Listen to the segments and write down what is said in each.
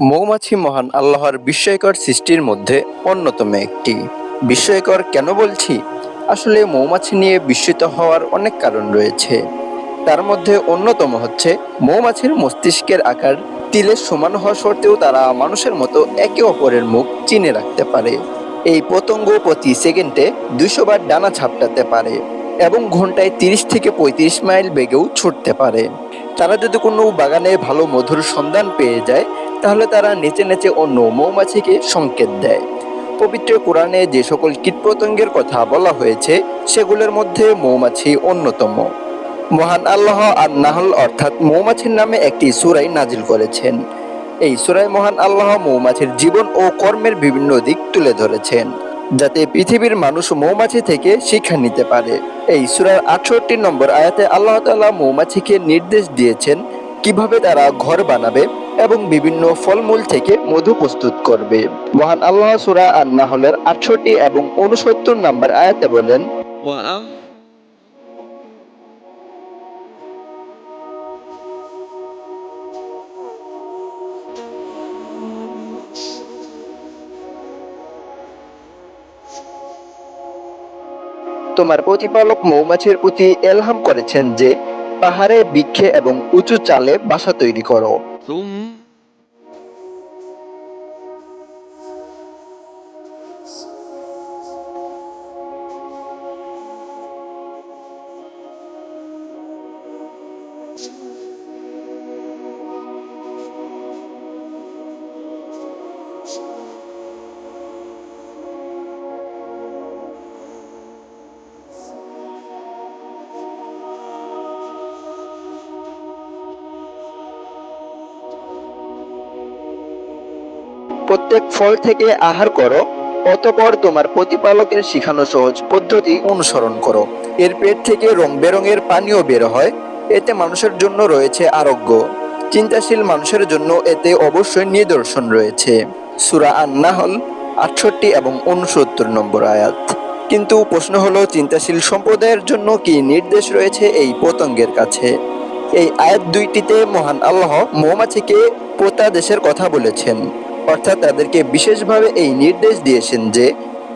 মৌমাছি মহান আল্লাহর বিস্ময়কর সৃষ্টির মধ্যে অন্যতম একটি। বিস্ময়কর কেন বলছি? আসলে মৌমাছি নিয়ে বিস্মিত হওয়ার অনেক কারণ রয়েছে। তার মধ্যে অন্যতম হচ্ছে, মৌমাছির মস্তিষ্কের আকার তিলের সমান হওয়া সত্ত্বেও তারা মানুষের মতো একে অপরের মুখ চিনে রাখতে পারে। এই পতঙ্গ প্রতি সেকেন্ডে দুইশো বার ডানা ঝাপটাতে পারে এবং ঘন্টায় তিরিশ থেকে পঁয়ত্রিশ মাইল বেগেও ছুটতে পারে। তারা যদি কোনো বাগানে ভালো মধুর সন্ধান পেয়ে যায়, তাহলে তারা নেচে নেচে অন্য মৌমাছিকে সংকেত দেয়। পবিত্র কোরআনে যে সকল কীটপতঙ্গের কথা বলা হয়েছে, সেগুলোর মধ্যে মৌমাছি অন্যতম। মহান আল্লাহ আর নাহল অর্থাৎ মৌমাছির নামে একটি সুরাই নাজিল করেছেন। এই সুরায় মহান আল্লাহ মৌমাছির জীবন ও কর্মের বিভিন্ন দিক তুলে ধরেছেন। যাতে পৃথিবীর মানুষ মৌমাছি থেকে শিক্ষা নিতে পারে। এই সুরার আটষট্টি নম্বর আয়াতে আল্লাহ তালা মৌমাছিকে নির্দেশ দিয়েছেন কীভাবে তারা ঘর বানাবে এবং বিভিন্ন ফলমূল থেকে মধু প্রস্তুত করবে। মহান আল্লাহ সুরা আর নাহলের আটষট্টি এবং উনসত্তর নম্বর আয়াতে বলেন তোমার প্রতিপালক মৌমাছির প্রতি এলহাম করেছেন যে পাহাড়ে বৃক্ষে এবং উঁচু চালে বাসা তৈরি করো। প্রত্যেক ফল থেকে আহার করো, অতপর তোমার প্রতিপালকের শিখানো সহজ পদ্ধতি অনুসরণ করো। এর পেট থেকে রং বেরঙের পানীয় বের হয়, এতে মানুষের জন্য রয়েছে আরোগ্য। চিন্তাশীল মানুষের জন্য এতে অবশ্যই নিদর্শন রয়েছে। সুরা আন নাহল আটষট্টি এবং উনসত্তর নম্বর আয়াত। কিন্তু প্রশ্ন হলো, চিন্তাশীল সম্প্রদায়ের জন্য কি নির্দেশ রয়েছে এই পতঙ্গের কাছে? এই আয়াত দুইটিতে মহান আল্লাহ মৌমাছিকে প্রত্যাদেশের কথা বলেছেন। অর্থাৎ তাদেরকে বিশেষভাবে এই নির্দেশ দিয়েছেন যে,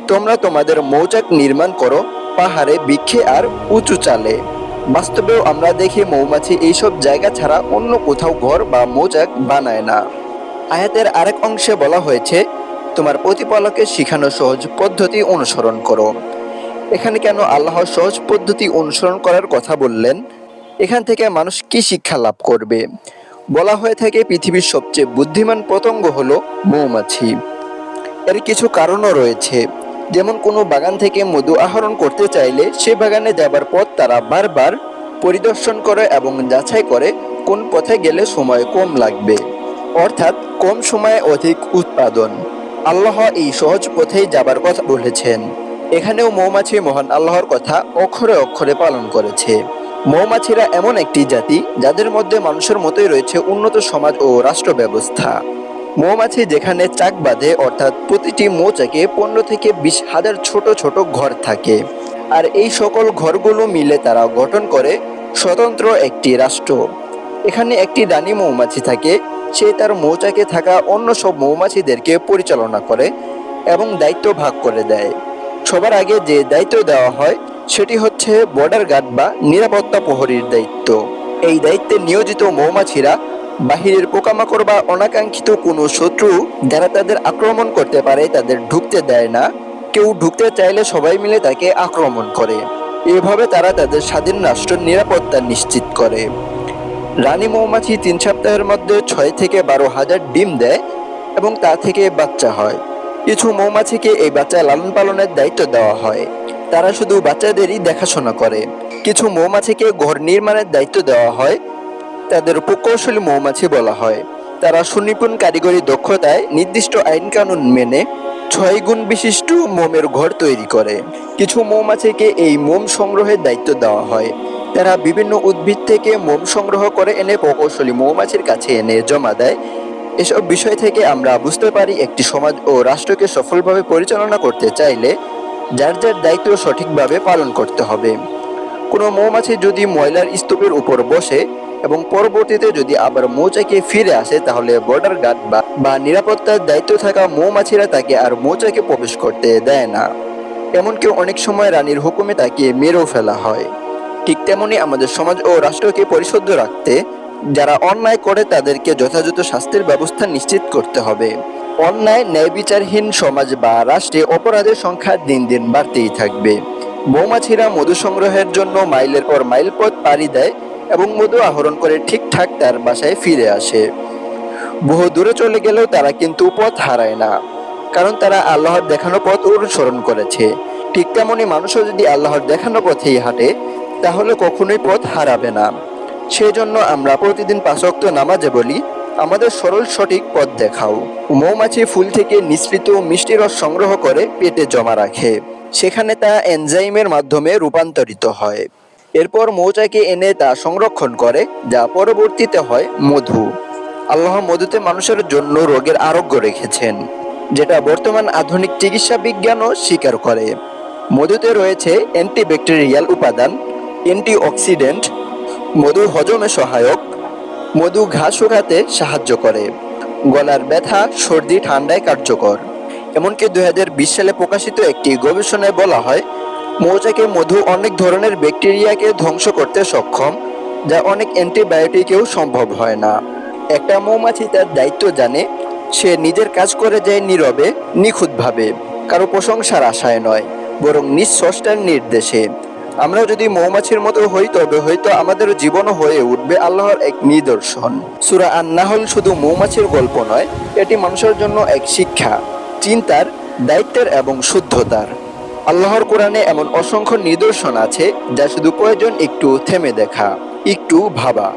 তোমরা তোমাদের মৌচাক নির্মাণ করো, পাহাড়ে বৃক্ষে আর উঁচু চালে। বাস্তবেও আমরা দেখি মৌমাছি এইসব জায়গা ছাড়া অন্য কোথাও ঘর বা মৌচাক বানায় না। আয়াতের আরেক অংশে বলা হয়েছে, তোমার প্রতিপালকের শিখানো সহজ পদ্ধতি অনুসরণ করো। এখানে কেন আল্লাহ সহজ পদ্ধতি অনুসরণ করার কথা বললেন? এখান থেকে মানুষ কি শিক্ষা লাভ করবে? বলা হয়ে থাকে পৃথিবীর সবচেয়ে বুদ্ধিমান পতঙ্গ হল মৌমাছি। এর কিছু কারণও রয়েছে। যেমন কোনো বাগান থেকে মধু আহরণ করতে চাইলে সে বাগানে যাবার পথ তারা বারবার পরিদর্শন করে এবং যাচাই করে কোন পথে গেলে সময় কম লাগবে। অর্থাৎ কম সময়ে অধিক উৎপাদন। আল্লাহ এই সহজ পথেই যাবার কথা বলেছেন। এখানেও মৌমাছি মহান আল্লাহর কথা অক্ষরে অক্ষরে পালন করেছে। মৌমাছিরা এমন একটি জাতি যাদের মধ্যে মানুষের মতোই রয়েছে উন্নত সমাজ ও রাষ্ট্র ব্যবস্থা মৌমাছি যেখানে চাক বাঁধে, অর্থাৎ প্রতিটি মৌচাকে পনেরো থেকে বিশ হাজার ছোট ছোট ঘর থাকে। আর এই সকল ঘরগুলো মিলে তারা গঠন করে স্বতন্ত্র একটি রাষ্ট্র। এখানে একটি রানী মৌমাছি থাকে, সে তার মৌচাকে থাকা অন্য সব মৌমাছিদেরকে পরিচালনা করে এবং দায়িত্ব ভাগ করে দেয়। সবার আগে যে দায়িত্ব দেওয়া হয় সেটি হচ্ছে বর্ডার গার্ড বা নিরাপত্তা প্রহরীর দায়িত্ব। এই দায়িত্বে নিয়োজিত মৌমাছিরা বাহিরের পোকামাকড় বা অনাকাঙ্ক্ষিত কোনো শত্রু যারা তাদের আক্রমণ করতে পারে তাদের ঢুকতে দেয় না। কেউ ঢুকতে চাইলে সবাই মিলে তাকে আক্রমণ করে। এভাবে তারা তাদের স্বাধীন রাষ্ট্র নিরাপত্তা নিশ্চিত করে। রানী মৌমাছি তিন সপ্তাহের মধ্যে ছয় থেকে বারো হাজার ডিম দেয় এবং তা থেকে বাচ্চা হয়। কিছু মৌমাছিকে এই বাচ্চা লালন পালনের দায়িত্ব দেওয়া হয়। তারা শুধু বাচ্চাদেরই দেখাশোনা করে। কিছু মৌমাছিকে ঘর নির্মাণের দায়িত্ব দেওয়া হয়। তাদের প্রকৌশলী মৌমাছি বলা হয়। তারা সুনিপুণ কারিগরি দক্ষতায় নির্দিষ্ট আইন কানুন মেনে ছয় গুণ বিশিষ্ট মোমের ঘর তৈরি করে। কিছু মৌমাছিকে এই মোম সংগ্রহের দায়িত্ব দেওয়া হয়। তারা বিভিন্ন উদ্ভিদ থেকে মোম সংগ্রহ করে এনে প্রকৌশলী মৌমাছির কাছে এনে জমা দেয়। এসব বিষয় থেকে আমরা বুঝতে পারি একটি সমাজ ও রাষ্ট্রকে সফলভাবে পরিচালনা করতে চাইলে যার যার দায়িত্ব সঠিকভাবে পালন করতে হবে। কোনো মৌমাছি যদি ময়লার স্তূপের উপর বসে এবং পরবর্তীতে যদি আবার মৌচাকে ফিরে আসে, তাহলে বর্ডার গার্ড বা নিরাপত্তার দায়িত্ব থাকা মৌমাছিরা তাকে আর মৌচাকে প্রবেশ করতে দেয় না। এমনকি অনেক সময় রানীর হুকুমে তাকে মেরেও ফেলা হয়। ঠিক তেমনি আমাদের সমাজ ও রাষ্ট্রকে পরিশুদ্ধ রাখতে, যারা অন্যায় করে তাদেরকে যথাযথ শাস্তির ব্যবস্থা নিশ্চিত করতে হবে। অন্যায়, ন্যায়বিচারহীন সমাজ বা রাষ্ট্রে অপরাধের সংখ্যা দিন দিন বাড়তেই থাকবে। মৌমাছিরা মধু সংগ্রহের জন্য মাইলের পর মাইল পথ পাড়ি দেয় এবং মধু আহরণ করে ঠিকঠাক তার বাসায় ফিরে আসে। বহু দূরে চলে গেলেও তারা কিন্তু পথ হারায় না, কারণ তারা আল্লাহর দেখানো পথ অনুসরণ করেছে। ঠিক তেমনি মানুষও যদি আল্লাহর দেখানো পথেই হাঁটে, তাহলে কখনোই পথ হারাবে না। সেই জন্য আমরা প্রতিদিন পাঁচক্ত নামাজে বলি আমাদের সরল সঠিক পথ দেখাও। মৌমাছি ফুল থেকে নিঃসৃত মিষ্টি রস সংগ্রহ করে পেটে জমা রাখে। সেখানে তা এনজাইমের মাধ্যমে রূপান্তরিত হয়। এরপর মৌচাকে এনে তা সংরক্ষণ করে, যা পরবর্তীতে হয় মধু। আল্লাহ মধুতে মানুষের জন্য রোগের আরোগ্য রেখেছেন, যেটা বর্তমান আধুনিক চিকিৎসা বিজ্ঞানও স্বীকার করে। মধুতে রয়েছে অ্যান্টিব্যাকটেরিয়াল উপাদান অ্যান্টিঅক্সিডেন্ট মধু হজমে সহায়ক মধু ঘা শুকাতে সাহায্য করে। গলার ব্যথা সর্দি ঠান্ডায় কার্যকর। এমনকি দু হাজার বিশ সালে প্রকাশিত একটি গবেষণায় বলা হয়, মৌচাকে মধু অনেক ধরনের ব্যাকটেরিয়াকে ধ্বংস করতে সক্ষম, যা অনেক অ্যান্টিবায়োটিকেও সম্ভব হয় না। একটা মৌমাছি তার দায়িত্ব জানে, সে নিজের কাজ করে যায় নীরবে, নিখুঁতভাবে, কারও প্রশংসার আশায় নয়, বরং নিজ স্রষ্টার নির্দেশে। আমরা যদি মৌমাছির মতো হই, তবে হয়তো আমাদের জীবনও হয়ে উঠবে আল্লাহর এক নিদর্শন। সুরা আন নাহল শুধু মৌমাছির গল্প নয়, এটি মানুষের জন্য এক শিক্ষা, চিন্তার, দায়িত্বের এবং শুদ্ধতার। আল্লাহর কোরআনে এমন অসংখ্য নিদর্শন আছে যা শুধু প্রয়োজন একটু থেমে দেখা, একটু ভাবা।